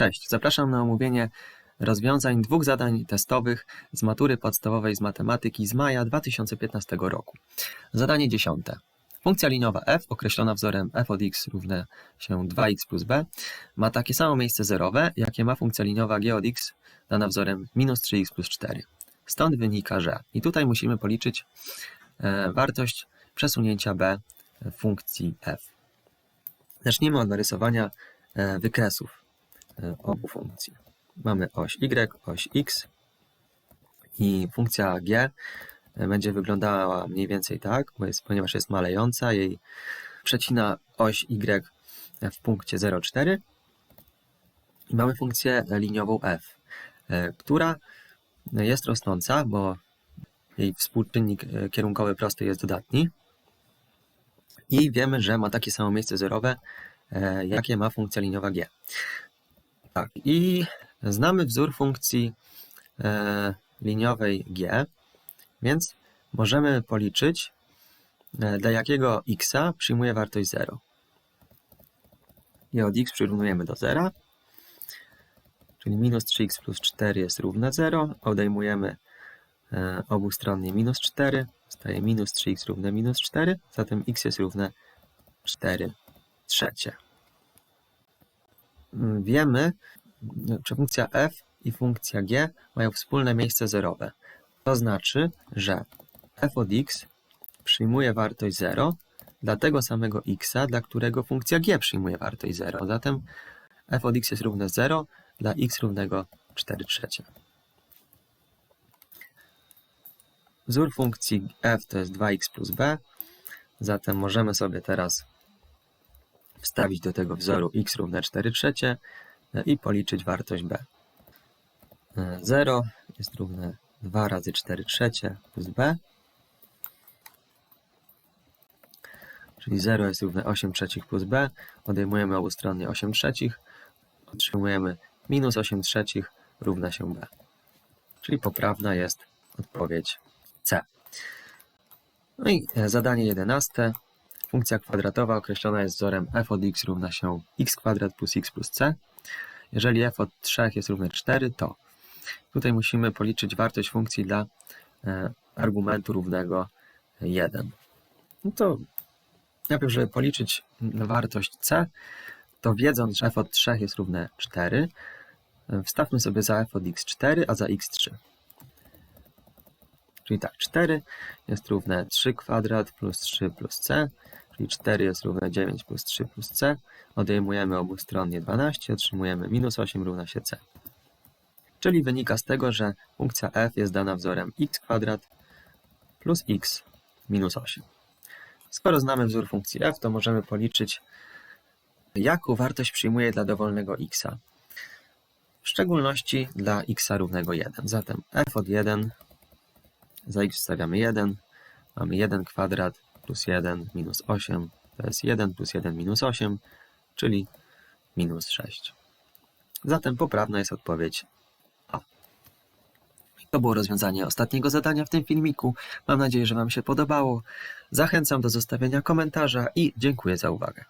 Cześć, zapraszam na omówienie rozwiązań dwóch zadań testowych z matury podstawowej z matematyki z maja 2015 roku. Zadanie dziesiąte. Funkcja liniowa f określona wzorem f od x równa się 2x plus b ma takie samo miejsce zerowe, jakie ma funkcja liniowa g od x dana wzorem minus 3x plus 4. Stąd wynika, że i tutaj musimy policzyć e, wartość przesunięcia b funkcji f. Zacznijmy od narysowania e, wykresów obu funkcji. Mamy oś y, oś x i funkcja g e, będzie wyglądała mniej więcej tak, bo jest, ponieważ jest malejąca, jej przecina oś y w punkcie 0,4 i mamy funkcję liniową f, która jest rosnąca, bo jej współczynnik kierunkowy prosty jest dodatni i wiemy, że ma takie samo miejsce zerowe, e, jakie ma funkcja liniowa g. Tak, i znamy wzór funkcji e, liniowej g, więc możemy policzyć, e, dla jakiego x przyjmuje wartość 0. I od x przyrównujemy do 0, czyli minus 3x plus 4 jest równe 0, odejmujemy obustronnie minus 4, Staje minus 3x równe minus 4, zatem x jest równe 4 trzecie. Mm, wiemy, że funkcja f i funkcja g mają wspólne miejsce zerowe. To znaczy, że f od x przyjmuje wartość 0 dla tego samego x, dla którego funkcja g przyjmuje wartość 0. Zatem f od x jest równe 0 dla x równego 4 trzecie. Wzór funkcji f to jest 2x plus b, zatem możemy sobie teraz wstawić do tego wzoru x równe 4 trzecie i policzyć wartość b. 0 jest równe 2 razy 4 trzecie plus b, czyli 0 jest równe 8 trzecich plus b, odejmujemy obustronnie 8 trzecich, otrzymujemy minus 8 trzecich równa się b. Czyli poprawna jest odpowiedź C. No i e, zadanie jedenaste. Funkcja kwadratowa określona jest wzorem f od x równa się x kwadrat plus x plus c. Jeżeli f od 3 jest równe 4, to tutaj musimy policzyć wartość funkcji dla e, argumentu równego 1. No to najpierw, żeby policzyć wartość c, to wiedząc, że f od 3 jest równe 4, e, wstawmy sobie za f od x 4, a za x 3. Czyli tak, 4 jest równe 3 kwadrat plus 3 plus c, czyli 4 jest równe 9 plus 3 plus c. Odejmujemy obustronnie 12, otrzymujemy minus 8 równa się c. Czyli wynika z tego, że funkcja f jest dana wzorem x kwadrat plus x minus 8. Skoro znamy wzór funkcji f, to możemy policzyć, jaką wartość przyjmuje dla dowolnego x. W szczególności dla x równego 1. Zatem f od 1 za x wstawiamy 1. Mamy 1 kwadrat plus 1 minus 8. To jest 1 plus 1 minus 8, czyli minus 6. Zatem poprawna jest odpowiedź A. To było rozwiązanie ostatniego zadania w tym filmiku. Mam nadzieję, że Wam się podobało. Zachęcam do zostawienia komentarza i dziękuję za uwagę.